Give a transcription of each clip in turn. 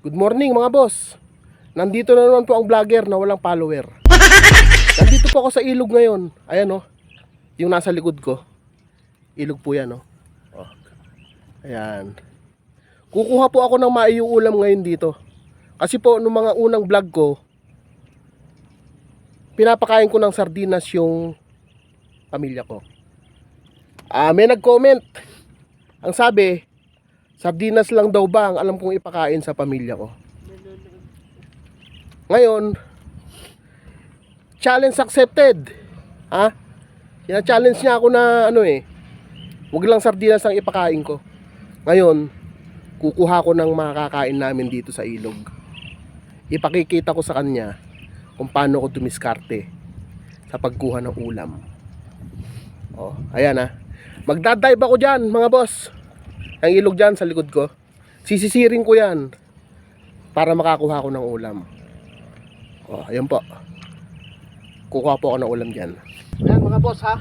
Good morning mga boss. Nandito na naman po ang vlogger na walang follower. Nandito po ako sa ilog ngayon. Ayan oh. Yung nasa likod ko. Ilog po yan oh. oh. Ayan. Kukuha po ako ng maiyong ulam ngayon dito. Kasi po nung mga unang vlog ko, pinapakain ko ng sardinas yung pamilya ko. Ah, may nag-comment. Ang sabi, sardinas lang daw ba ang alam kong ipakain sa pamilya ko. Ngayon, challenge accepted. Ha? Sina-challenge niya ako na ano eh, wag lang sardinas ang ipakain ko. Ngayon, kukuha ko ng makakain namin dito sa ilog. Ipakikita ko sa kanya kung paano ko dumiskarte sa pagkuha ng ulam. Oh, ayan ha. Magdadive ako dyan, mga boss. Ang ilog dyan sa likod ko. Sisisiring ko yan para makakuha ko ng ulam. Oh, ayan po. Kukuha po ako ng ulam dyan. Ayan mga boss ha.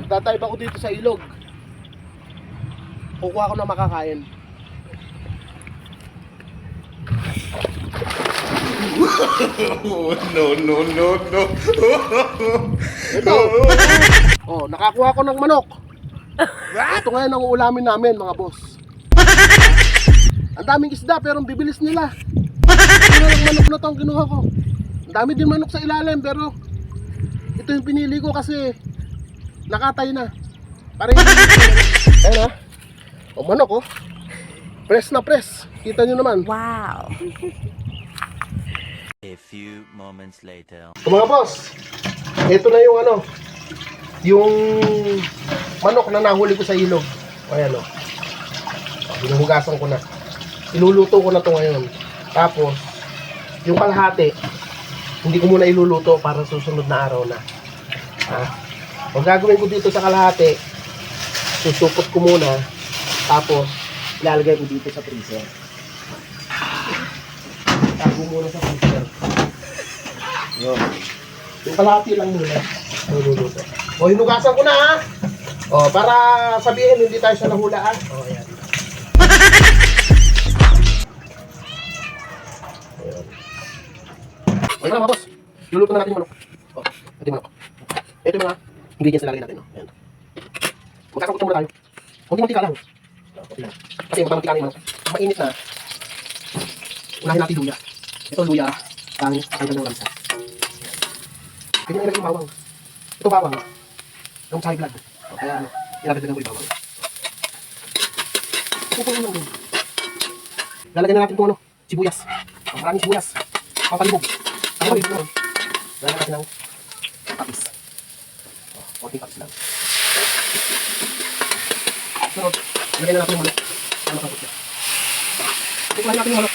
Magdadive ako dito sa ilog. Kukuha ko ng makakain. no, no, no, no. Ito. oh, nakakuha ko ng manok. Ito ngayon ang uulamin namin, mga boss. Ang daming isda pero ang bibilis nila. Ito na lang manok na to ang kinuha ko. Ang dami din manok sa ilalim pero ito yung pinili ko kasi nakatay na. Para hindi Ayun ha. O manok oh. Press na press. Kita nyo naman. Wow. A few moments later. So mga boss, ito na yung ano, yung manok na nahuli ko sa ilog. Ayan o. Binuhugasan ko na. Iluluto ko na to ngayon. Tapos, yung kalahati, hindi ko muna iluluto para susunod na araw na. Ha? Ang gagawin ko dito sa kalahati, susupot ko muna, tapos ilalagay ko dito sa freezer. Tago muna sa freezer. Yun. Yung kalahati lang muna. Niluluto. O, hinugasan ko na ha. O, para sabihin hindi tayo sa nahulaan. O, ayan. Ayan. O, yun mga boss. Luluto na natin yung manok. O, ito yung manok. Ito yung mga ingredients na lalagay natin. O, ayan. Magkasangkot muna tayo. Kunti mantika lang. Kunti lang. Kasi magmamantika na yung manok. Mainit na, unahin natin luya. Ito luya, ang kakailan ng lamsa. Ganyan ilagay yung bawang. Ito bawang. Yung high blood. Kaya ilalagay ko yung bawang. Pupunin lang na natin itong ano, sibuyas. O, maraming sibuyas. Papalibog. Papalibog naman. Lalagyan natin ng tapis. O, konting tapis lang. Sunod, lagyan na natin yung manok. Ano ka siya. Tuklahin natin yung manok.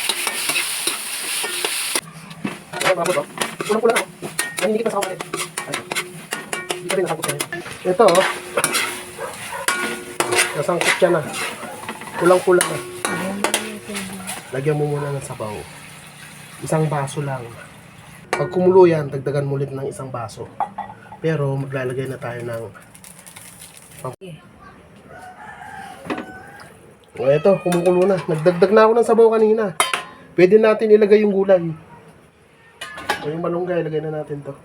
Ayan, mga oh. Kulang-kulang ako. Nanginigit na sa kapalit. Hindi ka rin nakapos na yun. Ito, oh. Nasangkot siya na. Kulang-kulang na. Lagyan mo muna ng sabaw. Isang baso lang. Pag kumulo yan, dagdagan mo ulit ng isang baso. Pero maglalagay na tayo ng O eto, kumukulo na. Nagdagdag na ako ng sabaw kanina. Pwede natin ilagay yung gulay. O yung malunggay, ilagay na natin to.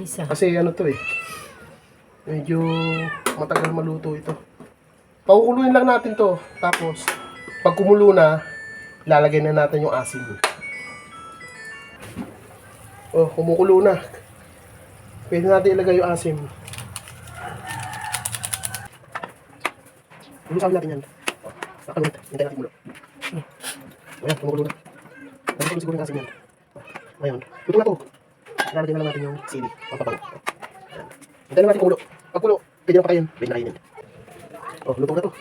Isa. Kasi ano to eh. Medyo matagal maluto ito. Pakukuluin lang natin to. Tapos, pag kumulo na, lalagay na natin yung asin. Oh, kumukulo na. Pwede natin ilagay yung asin. Lulusawin natin yan. Oh, nakalunod. Hintay natin kumulo. Ayan, kumukulo na. Nandito siguro yung asin yan. Ngayon, luto na to. Lalagyan na lang natin yung sili. Pampabango. Na natin kumulo. Pag kulo, pwede na pakayin. Pwede na kainin. Oh, luto na to.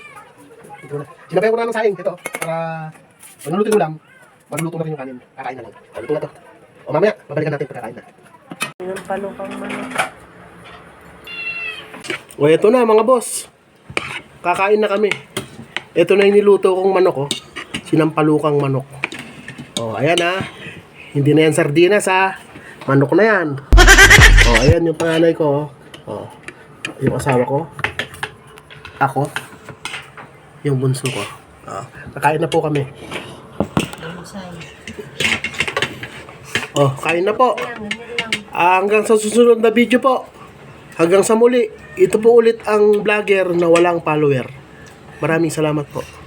Luto na. Sinabayan ko na ng saing. Ito, para manuluto yung ulam. Magluluto na rin yung kanin. Kakain na lang. Oh, luto na to. O mamaya, babalikan natin pagkakain na. Yung palukang manok. O eto na mga boss. Kakain na kami. Ito na yung niluto kong manok oh. Sinampalukang manok. Oh, ayan ah. Hindi na yan sardinas ah. Manok na yan. Oh, ayan yung panganay ko. Oh. Oh. Yung asawa ko. Ako. Yung bunso ko. Ah, kakain na po kami. Oh, kain na po. Ah, hanggang sa susunod na video po. Hanggang sa muli. Ito po ulit ang vlogger na walang follower. Maraming salamat po.